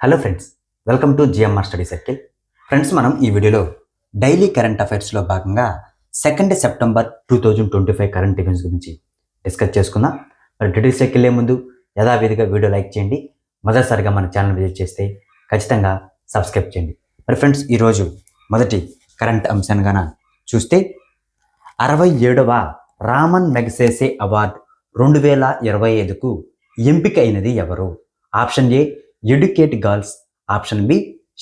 Hello friends welcome to GMR study circle friends మనం ఈ వీడియోలో డైలీ కరెంట్ అఫైర్స్లో భాగంగా second September two thousand twenty five current events గురించి డిస్కస్ చేసుకుందాం. మరి డీటెయిల్స్ వెళ్ళే ముందు యథావిధిగా వీడియో లైక్ చేయండి. మొదటిసారిగా మన ఛానల్ విజిట్ చేస్తే ఖచ్చితంగా సబ్స్క్రైబ్ చేయండి. మరి ఫ్రెండ్స్ ఈరోజు మొదటి కరెంట్ అంశాన్ని చూస్తే అరవై ఏడవ రామన్ మెగసేసే అవార్డ్ రెండు వేల ఇరవై ఐదుకు ఎంపిక అయినది ఎవరు? Option A educate girls option B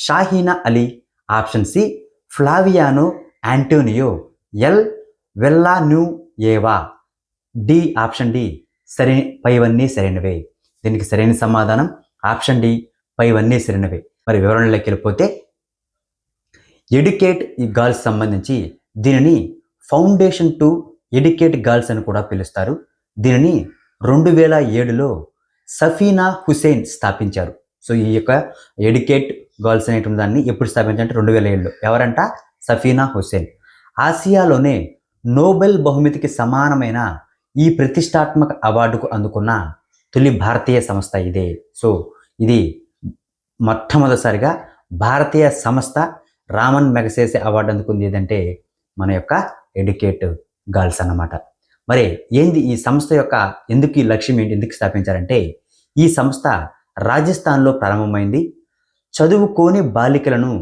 Shaheena Ali option C Flaviano Antonio L Villanueva ఏవా డి ఆప్షన్ డి సరైన పైవన్నీ సరైనవే దీనికి సరైన సమాధానం ఆప్షన్ డి పైవన్నీ సరైనవే మరి వివరణలోకి వెళ్ళిపోతే ఎడ్యుకేట్ ఈ గర్ల్స్ సంబంధించి దీనిని ఫౌండేషన్ టు ఎడ్యుకేట్ గర్ల్స్ అని కూడా పిలుస్తారు. దీనిని రెండు వేల ఏడులో సఫీనా హుసేన్ స్థాపించారు. సో ఈ యొక్క ఎడ్యుకేట్ గర్ల్స్ అనేటువంటి దాన్ని ఎప్పుడు స్థాపించాలంటే రెండు వేల ఏళ్ళు ఎవరంట? సఫీనా హుసేన్ ఆసియాలోనే నోబెల్ బహుమతికి సమానమైన ఈ ప్రతిష్టాత్మక అవార్డుకు అందుకున్న తొలి భారతీయ సంస్థ ఇదే. సో ఇది మొట్టమొదటిసారిగా భారతీయ సంస్థ రామన్ మెగసేసే అవార్డు అందుకుంది ఏదంటే మన యొక్క ఎడ్యుకేట్ గర్ల్స్ అన్నమాట. మరి ఏంది ఈ సంస్థ యొక్క ఎందుకు ఈ లక్ష్యం ఏంటి? ఎందుకు స్థాపించారంటే ఈ సంస్థ రాజస్థాన్లో ప్రారంభమైంది. చదువుకోని బాలికలను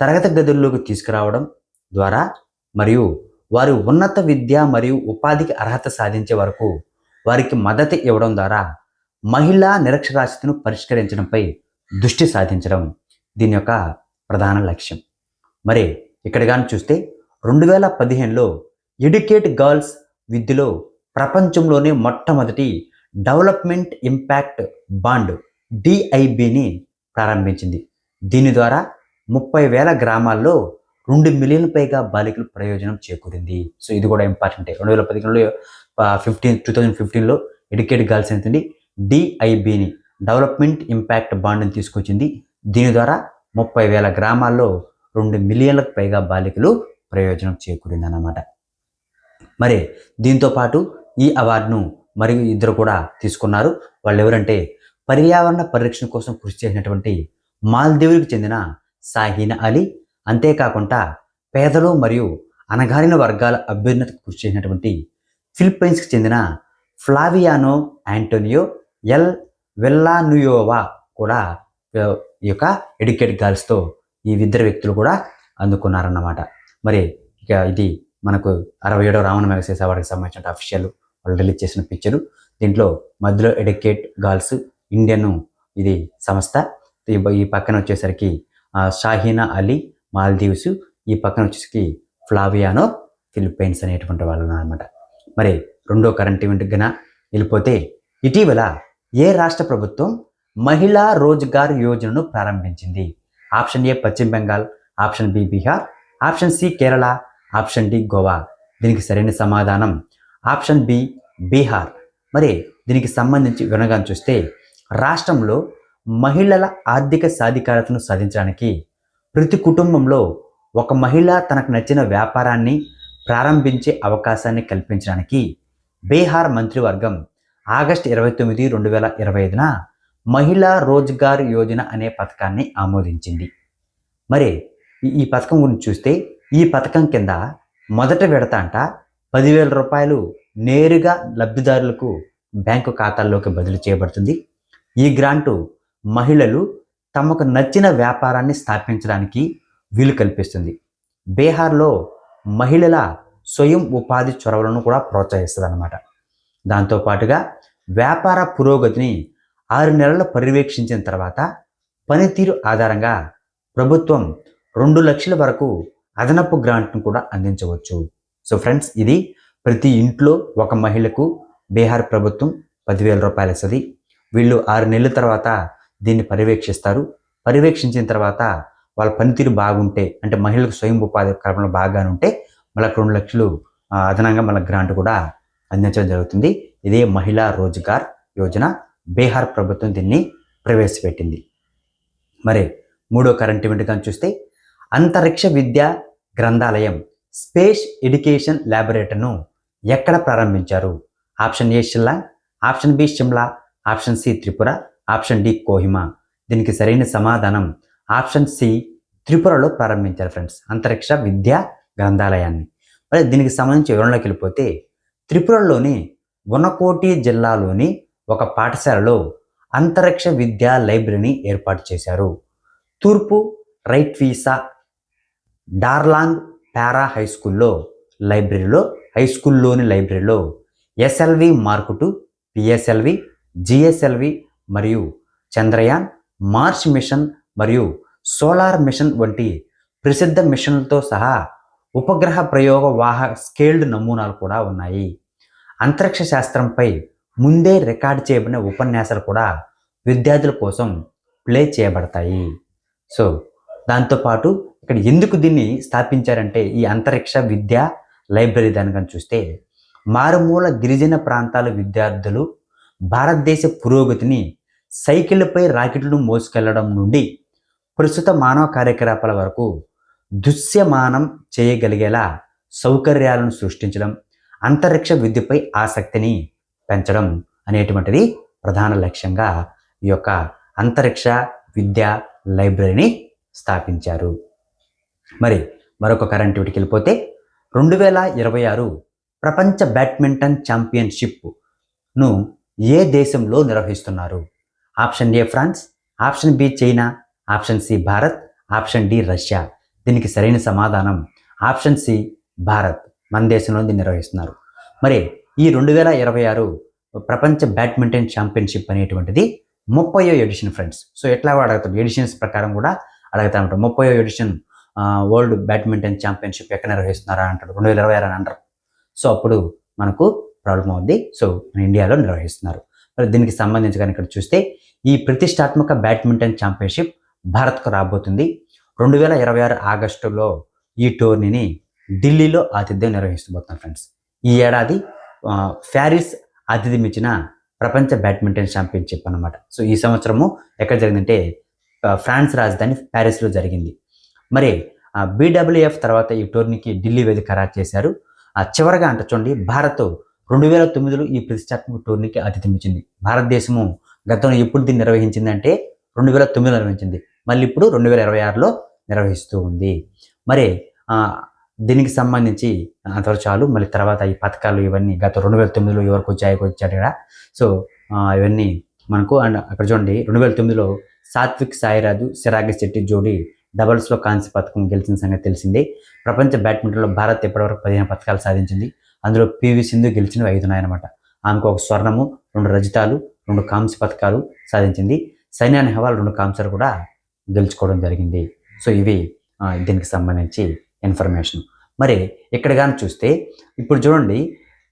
తరగతి గదుల్లోకి తీసుకురావడం ద్వారా మరియు వారి ఉన్నత విద్య మరియు ఉపాధికి అర్హత సాధించే వరకు వారికి మద్దతు ఇవ్వడం ద్వారా మహిళా నిరక్షరాస్యతను పరిష్కరించడంపై దృష్టి సాధించడం దీని యొక్క ప్రధాన లక్ష్యం. మరి ఇక్కడ కానీ చూస్తే రెండు వేల పదిహేనులో ఎడ్యుకేట్ గర్ల్స్ విద్యలో ప్రపంచంలోనే మొట్టమొదటి డెవలప్మెంట్ ఇంపాక్ట్ బాండ్ డిఐబిని ప్రారంభించింది. దీని ద్వారా ముప్పై వేల గ్రామాల్లో రెండు మిలియన్ పైగా బాలికలు ప్రయోజనం చేకూరింది. సో ఇది కూడా ఇంపార్టెంటే. రెండు వేల పదిహేనులో ఫిఫ్టీన్ టూ థౌజండ్ ఫిఫ్టీన్లో ఎడ్యుకేట్ గర్ల్స్ ఏంటండి డిఐబిని డెవలప్మెంట్ ఇంపాక్ట్ బాండ్ని తీసుకొచ్చింది. దీని ద్వారా ముప్పై వేల గ్రామాల్లో రెండు మిలియన్లకు పైగా బాలికలు ప్రయోజనం చేకూరింది అన్నమాట మరి దీంతో పాటు ఈ అవార్డును మరియు ఇద్దరు కూడా తీసుకున్నారు. వాళ్ళు ఎవరంటే పర్యావరణ పరిరక్షణ కోసం కృషి చేసినటువంటి మాల్దీవులకు చెందిన సాహీనా అలీ అంతేకాకుండా పేదలు మరియు అణగారిన వర్గాల అభ్యున్నతకు కృషి చేసినటువంటి ఫిలిప్పైన్స్కి చెందిన ఫ్లావియానో యాంటోనియో ఎల్ వెల్లానుయోవా కూడా ఈ యొక్క ఎడ్యుకేట్ గర్ల్స్తో ఈ ఇద్దరు వ్యక్తులు కూడా అందుకున్నారన్నమాట. మరి ఇక ఇది మనకు అరవై ఏడవ రావణ మెగసేస్ వాడికి సంబంధించిన అఫీషియల్ వాళ్ళు రిలీజ్ చేసిన పిక్చరు దీంట్లో మధ్యలో ఎడ్యుకేట్ గర్ల్స్ ఇండియన్ ఇది సంస్థ. ఈ పక్కన వచ్చేసరికి షాహీనా అలీ మాల్దీవ్స్ ఈ పక్కన వచ్చేసరికి ఫ్లావియానో ఫిలిప్పైన్స్ అనేటువంటి వాళ్ళు అనమాట మరి రెండో కరెంట్ ఈవెంట్ గన వెళ్ళిపోతే ఇటీవల ఏ రాష్ట్ర ప్రభుత్వం మహిళా రోజ్గార్ యోజనను ప్రారంభించింది? ఆప్షన్ ఏ పశ్చిమ Bengal option B Bihar option C Kerala option D Goa. దీనికి సరైన సమాధానం ఆప్షన్ బి బీహార్. మరి దీనికి సంబంధించి వినగా చూస్తే రాష్ట్రంలో మహిళల ఆర్థిక సాధికారతను సాధించడానికి ప్రతి కుటుంబంలో ఒక మహిళ తనకు నచ్చిన వ్యాపారాన్ని ప్రారంభించే అవకాశాన్ని కల్పించడానికి బీహార్ మంత్రివర్గం ఆగస్టు ఇరవై తొమ్మిది రెండు వేల ఇరవై ఐదున మహిళా రోజ్గార్ యోజన అనే పథకాన్ని ఆమోదించింది. మరి ఈ- ఈ పథకం గురించి చూస్తే ఈ పథకం కింద మొదట విడత అంట పదివేల రూపాయలు నేరుగా లబ్ధిదారులకు బ్యాంకు ఖాతాల్లోకి బదిలీ చేయబడుతుంది. ఈ గ్రాంటు మహిళలు తమకు నచ్చిన వ్యాపారాన్ని స్థాపించడానికి వీలు కల్పిస్తుంది. బీహార్లో మహిళల స్వయం ఉపాధి చొరవలను కూడా ప్రోత్సహిస్తుంది అనమాట దాంతోపాటుగా వ్యాపార పురోగతిని ఆరు నెలలు పర్యవేక్షించిన తర్వాత పనితీరు ఆధారంగా ప్రభుత్వం రెండు లక్షల వరకు అదనపు గ్రాంట్ను కూడా అందించవచ్చు. సో ఫ్రెండ్స్ ఇది ప్రతి ఇంట్లో ఒక మహిళకు బీహార్ ప్రభుత్వం పదివేల రూపాయలు ఇస్తుంది. వీళ్ళు ఆరు నెలల తర్వాత దీన్ని పర్యవేక్షిస్తారు. పర్యవేక్షించిన తర్వాత వాళ్ళ పనితీరు బాగుంటే అంటే మహిళలకు స్వయం ఉపాధి కల్పన బాగానే ఉంటే మళ్ళీ రెండు లక్షలు అదనంగా మళ్ళీ గ్రాంట్ కూడా అందించడం జరుగుతుంది. ఇదే మహిళా రోజ్గార్ యోజన. బీహార్ ప్రభుత్వం దీన్ని ప్రవేశపెట్టింది. మరి మూడో కరెంట్ ఈవెంట్ కానీ చూస్తే అంతరిక్ష విద్యా గ్రంథాలయం స్పేస్ ఎడ్యుకేషన్ ల్యాబొరేటరీను ఎక్కడ ప్రారంభించారు? Option A Shimla option B Shimla. Option C Tripura option D Kohima. దీనికి సరైన సమాధానం ఆప్షన్ సి త్రిపురలో ప్రారంభించారు ఫ్రెండ్స్. అంతరిక్ష విద్యా గ్రంథాలయాన్ని. మరి దీనికి సంబంధించి వివరణలోకి వెళ్ళిపోతే త్రిపురలోని వనకోటి జిల్లాలోని ఒక పాఠశాలలో అంతరిక్ష విద్యా లైబ్రరీని ఏర్పాటు చేశారు. తూర్పు రైట్ వీసా డార్లాంగ్ పారా హై స్కూల్లో లైబ్రరీలో హై స్కూల్లోని లైబ్రరీలో SLV mark two PSLV GSLV మరియు చంద్రయాన్ మార్స్ మిషన్ మరియు సోలార్ మిషన్ వంటి ప్రసిద్ధ మిషన్లతో సహా ఉపగ్రహ ప్రయోగ వాహ స్కేల్డ్ నమూనాలు కూడా ఉన్నాయి. అంతరిక్ష శాస్త్రంపై ముందే రికార్డ్ చేయబడిన ఉపన్యాసాలు కూడా విద్యార్థుల కోసం ప్లే చేయబడతాయి. సో దాంతోపాటు ఇక్కడ ఎందుకు దీన్ని స్థాపించారంటే ఈ అంతరిక్ష విద్యా లైబ్రరీ దాని కానీ చూస్తే మారుమూల గిరిజన ప్రాంతాల విద్యార్థులు భారతదేశ పురోగతిని సైకిళ్ళపై రాకెట్లను మోసుకెళ్ళడం నుండి ప్రస్తుత మానవ కార్యకలాపాల వరకు దృశ్యమానం చేయగలిగేలా సౌకర్యాలను సృష్టించడం అంతరిక్ష విద్యపై ఆసక్తిని పెంచడం అనేటువంటిది ప్రధాన లక్ష్యంగా ఈ యొక్క అంతరిక్ష విద్యా లైబ్రరీని స్థాపించారు. మరి మరొక కరెంట్ వీటికి వెళ్ళిపోతే రెండు వేల ఇరవై ఆరు ప్రపంచ బ్యాడ్మింటన్ ఛాంపియన్షిప్ను ఏ దేశంలో నిర్వహిస్తున్నారు? Option A France option B China option C Bharat option D Russia. దీనికి సరైన సమాధానం ఆప్షన్ సి భారత్. మన దేశంలో దీన్ని నిర్వహిస్తున్నారు. మరి ఈ రెండు వేల ఇరవై ఆరు ప్రపంచ బ్యాడ్మింటన్ ఛాంపియన్షిప్ అనేటువంటిది ముప్పయో ఎడిషన్ ఫ్రెండ్స్. సో ఎట్లా అడుగుతాడు ఎడిషన్స్ ప్రకారం కూడా అడుగుతా ఉంటారు ముప్పయో ఎడిషన్ వరల్డ్ బ్యాడ్మింటన్ ఛాంపియన్షిప్ ఎక్కడ నిర్వహిస్తున్నారా అంటాడు రెండు వేల ఇరవై ఆరు అని అంటారు. సో అప్పుడు మనకు ప్రాబ్లం అవుద్ది. సో మన ఇండియాలో నిర్వహిస్తున్నారు. మరి దీనికి సంబంధించి కానీ ఇక్కడ చూస్తే ఈ ప్రతిష్టాత్మక బ్యాడ్మింటన్ ఛాంపియన్షిప్ భారత్కు రాబోతుంది. రెండు వేల ఇరవై ఆరు ఆగస్టులో ఈ టోర్నీని ఢిల్లీలో ఆతిథ్యం నిర్వహిస్తబోతున్నారు ఫ్రెండ్స్. ఈ ఏడాది ప్యారిస్ ఆతిథ్యం ఇచ్చిన ప్రపంచ బ్యాడ్మింటన్ ఛాంపియన్షిప్ అనమాట సో ఈ సంవత్సరము ఎక్కడ జరిగిందంటే ఫ్రాన్స్ రాజధాని ప్యారిస్లో జరిగింది. మరి బీడబ్ల్యూఎఫ్ తర్వాత ఈ టోర్నీకి ఢిల్లీ వేదిక ఖరారు చేశారు. ఆ చివరగా అంట చూడండి భారత్ రెండు వేల తొమ్మిదిలో ఈ ప్రతిష్టాత్మక టోర్నీకి ఆతిథ్యం ఇచ్చింది. భారతదేశము గతంలో ఎప్పుడు దీన్ని నిర్వహించిందంటే రెండు వేల తొమ్మిదిలో నిర్వహించింది. మళ్ళీ ఇప్పుడు రెండు వేల ఇరవై ఆరులో నిర్వహిస్తూ ఉంది. మరి దీనికి సంబంధించి అంతవరకు చాలు. మళ్ళీ తర్వాత ఈ పథకాలు ఇవన్నీ గత రెండు వేల తొమ్మిదిలో ఎవరికి వచ్చాయి వచ్చాడు కదా. సో ఇవన్నీ మనకు అండ్ అక్కడ చూడండి రెండు వేల తొమ్మిదిలో సాత్విక్ సాయిరాజు సిరాగి శెట్టి జోడీ డబల్స్లో కాంస్య పథకం గెలిచిన సంగతి తెలిసిందే. ప్రపంచ బ్యాడ్మింటన్లో భారత్ ఇప్పటివరకు పదిహేను పథకాలు సాధించింది? అందులో పివి సింధు గెలిచినవి ఐదు ఉన్నాయన్నమాట ఆమెకు ఒక స్వర్ణము రెండు రజితాలు రెండు కాంస్య పథకాలు సాధించింది. సైనా నెహ్వాల్ రెండు కాంస్యాలు కూడా గెలుచుకోవడం జరిగింది. సో ఇవి దీనికి సంబంధించి ఇన్ఫర్మేషన్. మరి ఇక్కడ కానీ చూస్తే ఇప్పుడు చూడండి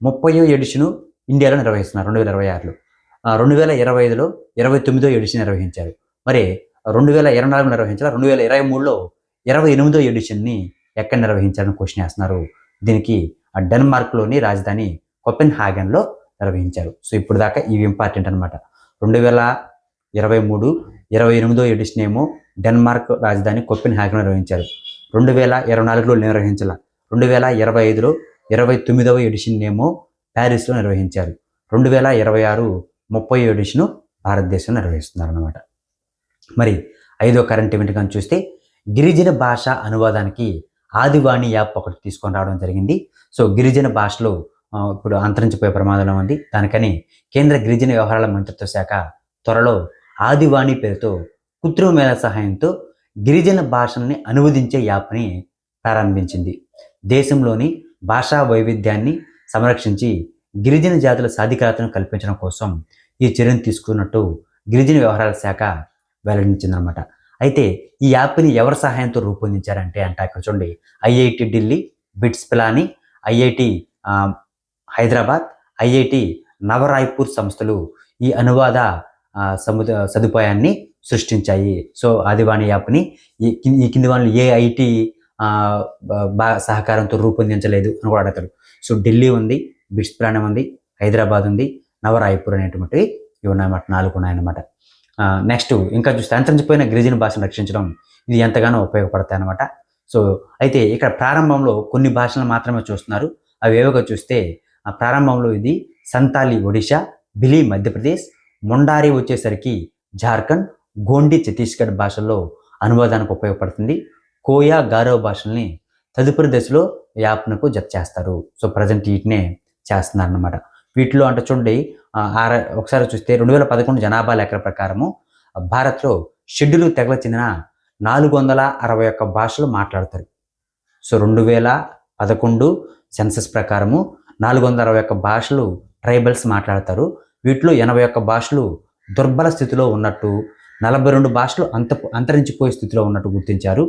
ముప్పయో ఎడిషను ఇండియాలో నిర్వహిస్తున్నారు రెండు వేల ఇరవై ఆరులో. రెండు వేల ఇరవై ఐదులో ఇరవై తొమ్మిదో ఎడిషన్ నిర్వహించారు. మరి రెండు వేల ఇరవై నాలుగు నిర్వహించారు రెండు వేల ఇరవై మూడులో ఇరవై ఎనిమిదో ఎడిషన్ని ఎక్కడ నిర్వహించారని క్వశ్చన్ వేస్తున్నారు దీనికి డెన్మార్క్లోని రాజధాని కొపెన్ హాగన్లో నిర్వహించారు. సో ఇప్పుడు దాకా ఇవి ఇంపార్టెంట్ అనమాట రెండు వేల ఇరవై మూడు ఇరవై ఎనిమిదో ఎడిషన్ ఏమో డెన్మార్క్ రాజధాని కొపెన్ హాగన్ నిర్వహించారు. రెండు వేల ఇరవై నాలుగులో నిర్వహించాల. రెండు వేల ఇరవై ఐదులో ఇరవై తొమ్మిదవ ఎడిషన్ ఏమో ప్యారిస్లో నిర్వహించారు. రెండు వేల ఇరవై ఆరు ముప్పై ఎడిషను భారతదేశంలో నిర్వహిస్తున్నారు అనమాట మరి ఐదో కరెంట్ ఈవెంట్ కానీ చూస్తే గిరిజన భాష అనువాదానికి ఆదివాణి యాప్ ఒకటి తీసుకొని రావడం జరిగింది. సో గిరిజన భాషలో ఇప్పుడు అంతరించిపోయే ప్రమాదం ఉంది. దానికని కేంద్ర గిరిజన వ్యవహారాల మంత్రిత్వ శాఖ త్వరలో ఆదివాణి పేరుతో కృత్రిమ మేళ సహాయంతో గిరిజన భాషల్ని అనువదించే యాప్ని ప్రారంభించింది. దేశంలోని భాషా వైవిధ్యాన్ని సంరక్షించి గిరిజన జాతుల సాధికారతను కల్పించడం కోసం ఈ చర్యను తీసుకున్నట్టు గిరిజన వ్యవహారాల శాఖ వెల్లడించిందనమాట అయితే ఈ యాప్ని ఎవరి సహాయంతో రూపొందించారంటే అంటే అక్కడ చూడండి. IIT Delhi BITS Pilani IIT Hyderabad IIT Nava Raipur సంస్థలు ఈ అనువాద సముద సదుపాయాన్ని సృష్టించాయి. సో ఆదివాణి యాప్ని ఈ కింది- ఈ వాళ్ళు ఏ ఐటీ సహకారంతో రూపొందించలేదు అని కూడా అడగరు సో ఢిల్లీ ఉంది బిట్స్ ప్రాణం ఉంది హైదరాబాద్ ఉంది నవరాయ్పూర్ అనేటువంటివి ఇవి ఉన్నాయన్నమాట నాలుగు ఉన్నాయన్నమాట. నెక్స్ట్ ఇంకా చూస్తే అంతరించిపోయిన గిరిజన భాషను రక్షించడం ఇది ఎంతగానో ఉపయోగపడతాయి అనమాట సో అయితే ఇక్కడ ప్రారంభంలో కొన్ని భాషలను మాత్రమే చూస్తున్నారు. అవి ఏవో చూస్తే ఆ ప్రారంభంలో ఇది సంతాలి ఒడిషా బిలి మధ్యప్రదేశ్ మొండారి వచ్చేసరికి జార్ఖండ్ గోండి ఛత్తీస్గఢ్ భాషల్లో అనువాదానికి ఉపయోగపడుతుంది. కోయా గారో భాషల్ని తదుపరి దశలో యాప్నకు జత చేస్తారు. సో ప్రజెంట్ వీటినే చేస్తున్నారు అనమాట వీటిలో అంటే చూడండి ఆర ఒకసారి చూస్తే రెండు వేల పదకొండు జనాభా లెక్కల ప్రకారము భారత్లో షెడ్యూల్ తెగల చెందిన నాలుగు వందల అరవై ఒక్క భాషలు మాట్లాడతారు. సో రెండు వేల పదకొండు సెన్సస్ ప్రకారము నాలుగు వందల అరవై ఒక్క భాషలు ట్రైబల్స్ మాట్లాడతారు. వీటిలో ఎనభై ఒక్క భాషలు దుర్బల స్థితిలో ఉన్నట్టు నలభై రెండు భాషలు అంత అంతరించిపోయే స్థితిలో ఉన్నట్టు గుర్తించారు.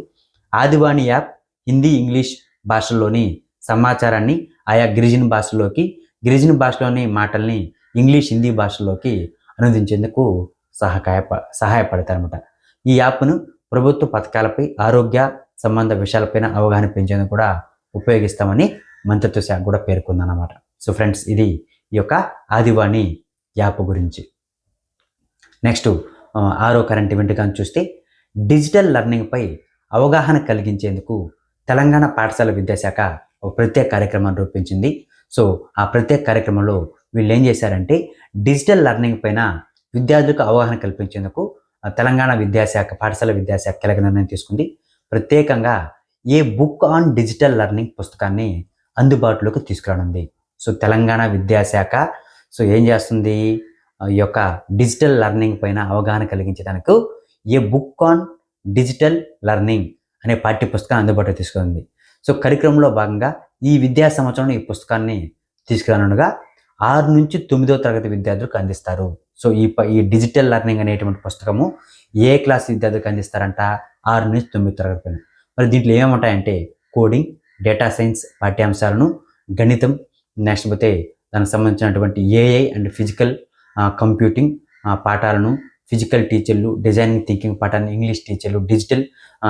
ఆదివాణి యాప్ హిందీ ఇంగ్లీష్ భాషల్లోని సమాచారాన్ని ఆయా గిరిజన భాషల్లోకి గిరిజన భాషలోని మాటల్ని ఇంగ్లీష్ హిందీ భాషలోకి అనువదించేందుకు సహాయ సహాయపడతారనమాట ఈ యాప్ను ప్రభుత్వ పథకాలపై ఆరోగ్య సంబంధ విషయాలపైన అవగాహన పెంచేందుకు కూడా ఉపయోగిస్తామని మంత్రిత్వ శాఖ కూడా పేర్కొందన్నమాట. సో ఫ్రెండ్స్ ఇది ఈ యొక్క ఆదివాణి యాప్ గురించి. నెక్స్ట్ ఆరో కరెంట్ ఈవెంట్ కానీ చూస్తే డిజిటల్ లెర్నింగ్పై అవగాహన కలిగించేందుకు తెలంగాణ పాఠశాల విద్యాశాఖ ఒక ప్రత్యేక కార్యక్రమాన్ని రూపొందించింది. సో ఆ ప్రత్యేక కార్యక్రమంలో వీళ్ళు ఏం చేశారంటే డిజిటల్ లెర్నింగ్ పైన విద్యార్థులకు అవగాహన కల్పించేందుకు తెలంగాణ విద్యాశాఖ పాఠశాల విద్యాశాఖ కీలక నిర్ణయం తీసుకుంది. ప్రత్యేకంగా a book on digital learning పుస్తకాన్ని అందుబాటులోకి తీసుకురానుంది. సో తెలంగాణ విద్యాశాఖ సో ఏం చేస్తుంది? ఈ యొక్క డిజిటల్ లెర్నింగ్ పైన అవగాహన కలిగించడానికి a book on digital learning అనే పాఠ్య పుస్తకాన్ని అందుబాటులో తీసుకుంది సో కరిక్రమంలో భాగంగా ఈ విద్యా సంవత్సరంలో ఈ పుస్తకాన్ని తీసుకురానుగా ఆరు నుంచి తొమ్మిదో తరగతి విద్యార్థులకు అందిస్తారు. సో ఈ ప- ఈ డిజిటల్ లెర్నింగ్ అనేటువంటి పుస్తకము ఏ క్లాస్ విద్యార్థులకు అందిస్తారంట? ఆరు నుంచి తొమ్మిది తరగతి పైన మరి దీంట్లో ఏముంటాయంటే కోడింగ్ డేటా సైన్స్ పాఠ్యాంశాలను గణితం నెక్స్ట్ పోతే దానికి సంబంధించినటువంటి ఏఐ అండ్ ఫిజికల్ కంప్యూటింగ్ పాఠాలను ఫిజికల్ టీచర్లు డిజైనింగ్ థింకింగ్ పాఠాన్ని ఇంగ్లీష్ టీచర్లు డిజిటల్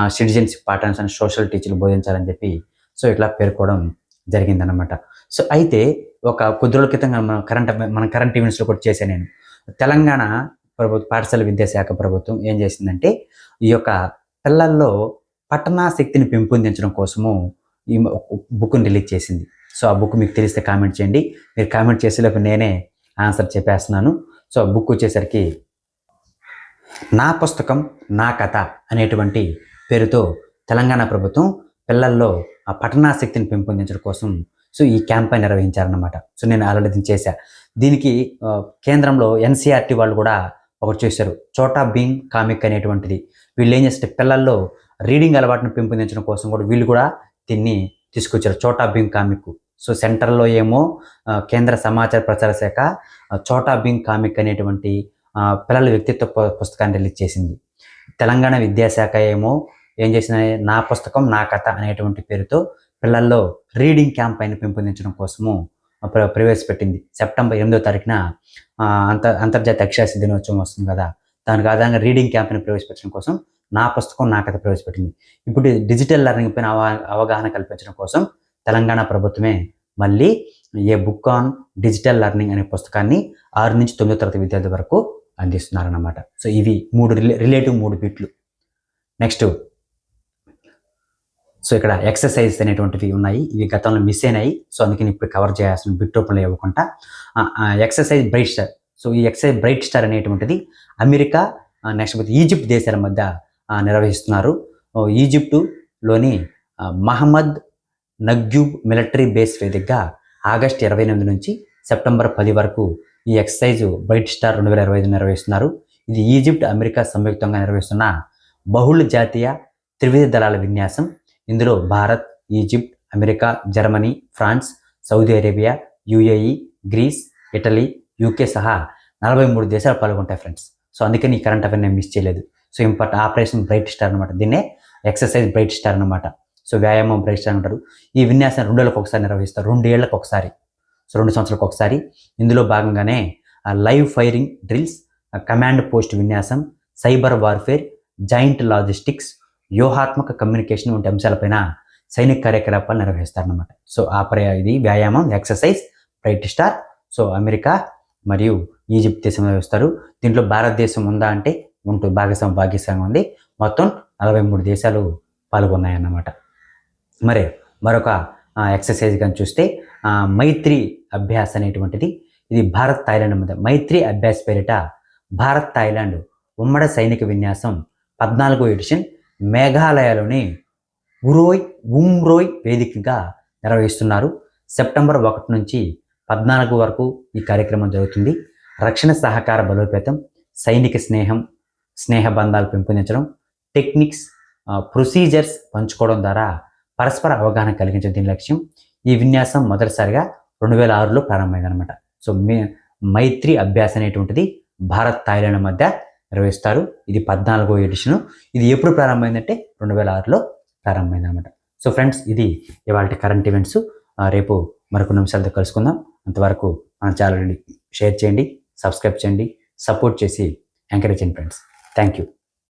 సిటిజన్షిప్ పాఠాన్ని సోషల్ టీచర్లు బోధించాలని చెప్పి సో ఇట్లా పేర్కోవడం జరిగిందనమాట సో అయితే ఒక కొద్ది రోజుల క్రితం మన కరెంట్ మన కరెంట్ ఈవెంట్స్లో కూడా చేశాను నేను. తెలంగాణ ప్రభుత్వ పాఠశాల విద్యాశాఖ ప్రభుత్వం ఏం చేసిందంటే ఈ యొక్క పిల్లల్లో పట్టణా శక్తిని పెంపొందించడం కోసము ఈ బుక్ని రిలీజ్ చేసింది. సో ఆ బుక్ మీకు తెలిస్తే కామెంట్ చేయండి. మీరు కామెంట్ చేసేలోపు నేనే ఆన్సర్ చెప్పేస్తున్నాను. సో ఆ బుక్ వచ్చేసరికి నా పుస్తకం నా కథ అనేటువంటి పేరుతో తెలంగాణ ప్రభుత్వం పిల్లల్లో ఆ పఠనాసక్తిని పెంపొందించడం కోసం సో ఈ క్యాంపెయిన్ నిర్వహించారనమాట సో నేను ఆల్రెడీ దీన్ని చేశా. దీనికి కేంద్రంలో ఎన్సీఆర్టీ వాళ్ళు కూడా ఒకటి చేశారు. చోటా భీమ్ కామిక్ అనేటువంటిది. వీళ్ళు ఏం చేస్తే పిల్లల్లో రీడింగ్ అలవాటును పెంపొందించడం కోసం కూడా వీళ్ళు కూడా దీన్ని తీసుకొచ్చారు. చోటా భీమ్ కామిక్ సో సెంటర్లో ఏమో కేంద్ర సమాచార ప్రచార శాఖ చోటా భీమ్ కామిక్ అనేటువంటి పిల్లల వ్యక్తిత్వ పు- పుస్తకాన్ని రిలీజ్ చేసింది. తెలంగాణ విద్యాశాఖ ఏమో ఏం చేసిన నా పుస్తకం నా కథ అనేటువంటి పేరుతో పిల్లల్లో రీడింగ్ క్యాంపైన్ పెంపొందించడం కోసము ప్ర- ప్రవేశపెట్టింది. సెప్టెంబర్ ఎనిమిదో తారీఖున అంత అంతర్జాతీయ అక్షరాస్యత దినోత్సవం వస్తుంది కదా దానికి ఆధారంగా రీడింగ్ క్యాంప్ని ప్రవేశపెట్టడం కోసం నా పుస్తకం నా కథ ప్రవేశపెట్టింది. ఇప్పుడు డిజిటల్ లెర్నింగ్ పైన అవ అవగాహన కల్పించడం కోసం తెలంగాణ ప్రభుత్వమే మళ్ళీ a book on digital learning అనే పుస్తకాన్ని ఆరు నుంచి తొమ్మిదో తరగతి విద్యార్థి వరకు అందిస్తున్నారన్నమాట. సో ఇవి మూడు రిలే రిలేటివ్ మూడు బిట్లు. నెక్స్ట్ సో ఇక్కడ ఎక్సర్సైజ్ అనేటువంటివి ఉన్నాయి. ఇవి గతంలో మిస్ అయినాయి. సో అందుకని ఇప్పుడు కవర్ చేయాల్సిన బిట్ రూపంలో ఇవ్వకుండా ఎక్సర్సైజ్ బ్రైట్ స్టార్. సో ఈ ఎక్సర్సైజ్ బ్రైట్ స్టార్ అనేటువంటిది అమెరికా నెక్స్ట్ ఈజిప్ట్ దేశాల మధ్య నిర్వహిస్తున్నారు. ఈజిప్టులోని మహమ్మద్ నగ్యూబ్ మిలిటరీ బేస్ వేదికగా ఆగస్ట్ ఇరవై ఎనిమిది నుంచి సెప్టెంబర్ పది వరకు ఈ ఎక్సర్సైజ్ బ్రైట్ స్టార్ రెండు వేల ఇరవై ఐదు నిర్వహిస్తున్నారు. ఇది ఈజిప్ట్ అమెరికా సంయుక్తంగా నిర్వహిస్తున్న బహుళ జాతీయ త్రివిధ దళాల విన్యాసం. ఇందులో Bharat Egypt America Germany France Saudi Arabia UAE Greece Italy UK సహా నలభై మూడు దేశాలు పాల్గొంటాయి ఫ్రెండ్స్. సో అందుకని ఈ కరెంట్ అఫైర్ నేను మిస్ చేయలేదు. So important operation bright star అనమాట దీన్నే ఎక్సర్సైజ్ బ్రైట్ స్టార్ అనమాట సో వ్యాయామం బ్రైట్ స్టార్ అంటారు. ఈ విన్యాసం రెండేళ్ళకి ఒకసారి నిర్వహిస్తారు. రెండేళ్ళకు ఒకసారి. సో రెండు సంవత్సరాలకు ఒకసారి. ఇందులో భాగంగానే live firing drills command post విన్యాసం సైబర్ వార్ఫేర్ జాయింట్ లాజిస్టిక్స్ వ్యూహాత్మక కమ్యూనికేషన్ వంటి అంశాలపైన సైనిక కార్యకలాపాలు నిర్వహిస్తారనమాట సో ఆ ప్రయా ఇది వ్యాయామం exercise bright star so America మరియు ఈజిప్ట్ దేశం నిర్వహిస్తారు దీంట్లో భారతదేశం ఉందా అంటే ఉంటుంది భాగస్వామి భాగ్యస్వామి ఉంది. మొత్తం నలభై మూడు దేశాలు పాల్గొన్నాయన్నమాట. మరి మరొక ఎక్సర్సైజ్ కానీ చూస్తే మైత్రి అభ్యాస్ అనేటువంటిది ఇది భారత్ థాయిలాండ్ మధ్య మైత్రి అభ్యాస్ పేరిట భారత్ థాయిలాండ్ ఉమ్మడి సైనిక విన్యాసం పద్నాలుగో ఎడిషన్ మేఘాలయలోని ఉరోయ్ ఉమ్రోయ్ వేదికగా నిర్వహిస్తున్నారు. సెప్టెంబర్ ఒకటి నుంచి పద్నాలుగు వరకు ఈ కార్యక్రమం జరుగుతుంది. రక్షణ సహకార బలోపేతం సైనిక స్నేహం స్నేహ బంధాలు పెంపొందించడం టెక్నిక్స్ ప్రొసీజర్స్ పంచుకోవడం ద్వారా పరస్పర అవగాహన కలిగించడం దీని లక్ష్యం. ఈ విన్యాసం మొదటిసారిగా రెండు వేల ఆరులో ప్రారంభమైందనమాట సో మే మైత్రి అభ్యాసం అనేటువంటిది భారత్ థాయిలాండ్ మధ్య నిర్వహిస్తారు. ఇది పద్నాలుగో ఎడిషన్ ఇది ఎప్పుడు ప్రారంభమైందంటే రెండు వేల ఆరులో ప్రారంభమైందనమాట సో ఫ్రెండ్స్ ఇది ఇవాళ కరెంట్ ఈవెంట్స్ రేపు మరికొన్ని నిమిషాలతో కలుసుకుందాం. అంతవరకు మన ఛానల్ని షేర్ చేయండి సబ్స్క్రైబ్ చేయండి సపోర్ట్ చేసి ఎంకరేజ్ చేయండి ఫ్రెండ్స్ థ్యాంక్ యూ